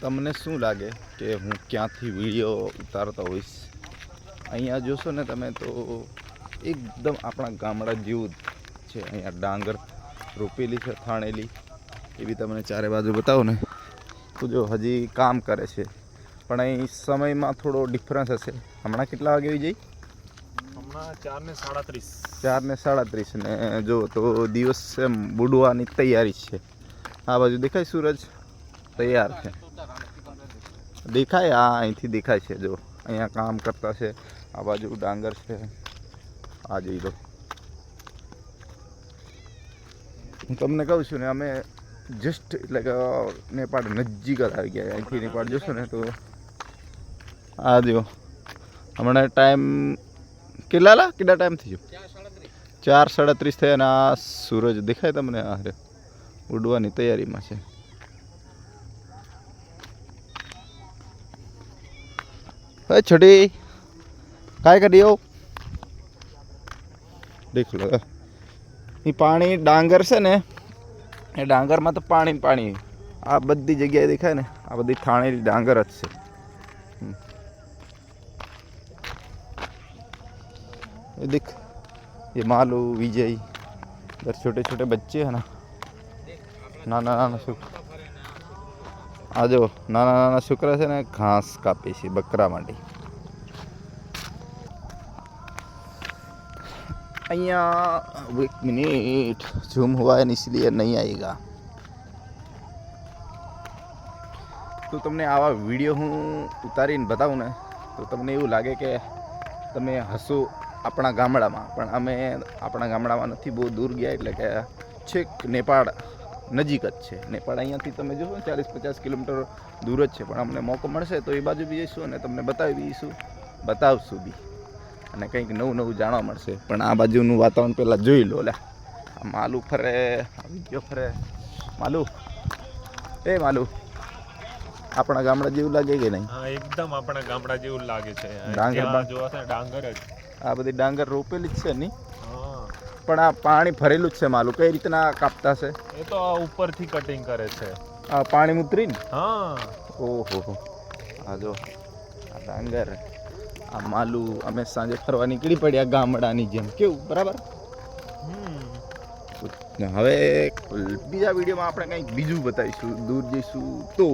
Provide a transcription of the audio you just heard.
તમને શું લાગે કે હું ક્યાંથી વીડિયો ઉતારતો હોઈશ? અહીંયા જોશો ને તમે તો એકદમ આપણા ગામડા જેવું જ છે. અહીંયા ડાંગર રોપેલી છે થાણેલી. એવી તમને ચારે બાજુ બતાવો ને. તો જો હજી કામ કરે છે. પણ અહીં સમયમાં થોડો ડિફરન્સ હશે. હમણાં કેટલા વાગે આવી જઈ હમણાં ચાર ને સાડત્રીસ. ચાર ને સાડત્રીસ ને જો તો દિવસ એમ બુડવાની તૈયારી છે. આ બાજુ દેખાય સૂરજ? તૈયાર છે. દેખાય, આ અહીંથી દેખાય છે, જો. અહીંયા કામ કરતા છે, આ બાજુ ડાંગર છે. આ જોઈ લો. હું તમને કહું છું ને, અમે જસ્ટ એટલે કે નેપાળ નજીક જ આવી ગયા અહીંથી નેપાળ જોશો ને તો આ જો. હમણાં ટાઈમ કેટલા લા? કેટલા ટાઈમ થઈ ગયો ચાર સાડત્રીસ થયા અને આ સૂરજ દેખાય તમને? આ ઉડવાની તૈયારીમાં છે. હે છોડી काय કરી હો દેખ લો એ પાણી ડાંગર છે ને એ ડાંગરમાં તો પાણી ને પાણી આ બધી જગ્યાએ દેખાય ને આ બધી થાણેલી ડાંગર જ છે હમ. ये देख ये मालू विजय इधर छोटे छोटे बच्चे हैं ना નાના નાના શુક્ર આ જો, નાના નાના છોકરા છે ને, ઘાસ કાપે છે બકરા માટે. અહીંયા એક મિનિટ, ઝૂમ હોવા એન ઇસલીએ નહીં આવેગા તો તમને આવા વીડિયો હું ઉતારીને બતાવું ને, તો તમને એવું લાગે કે તમે હસો આપણા ગામડામાં. પણ અમે આપણા ગામડામાં નથી, બહુ દૂર ગયા એટલે કે છેક નેપાળ નજીક જ છે. નેપાળ અહીંયાથી તમે જોશો ને ચાલીસ પચાસ કિલોમીટર દૂર જ છે. પણ અમને મોકો મળશે તો એ બાજુ બી જઈશું અને તમને બતાવી દઈશું. બતાવશું બી. અને કંઈક નવું નવું જાણવા મળશે. પણ આ બાજુનું વાતાવરણ પહેલાં જોઈ લો. લે. આ માલુ ફરે આવી ગયો ફરે. માલુ. એ માલુ. આપણા ગામડા જેવું લાગે કે નહીં? હા એકદમ આપણા ગામડા જેવું લાગે છે. ડાંગર જોવા ડાંગર જ. આ બધી ડાંગર રોપેલી જ છે નહીં પણ આ પાણી ભરેલું જ છે માલું. કઈ રીતના કાપતા છે? એ તો આ ઉપરથી કટિંગ કરે છે. આ પાણી ઉતરીને? હા. ઓહો. આ જો આ ડાંગર આ માલું અમે સાંજે ફરવા નીકળી પડ્યા ગામડાની જેમ. કેવું? બરાબર? હવે બીજા વિડીયોમાં આપણે કંઈક બીજું બતાવીશું. દૂર જઈશું તો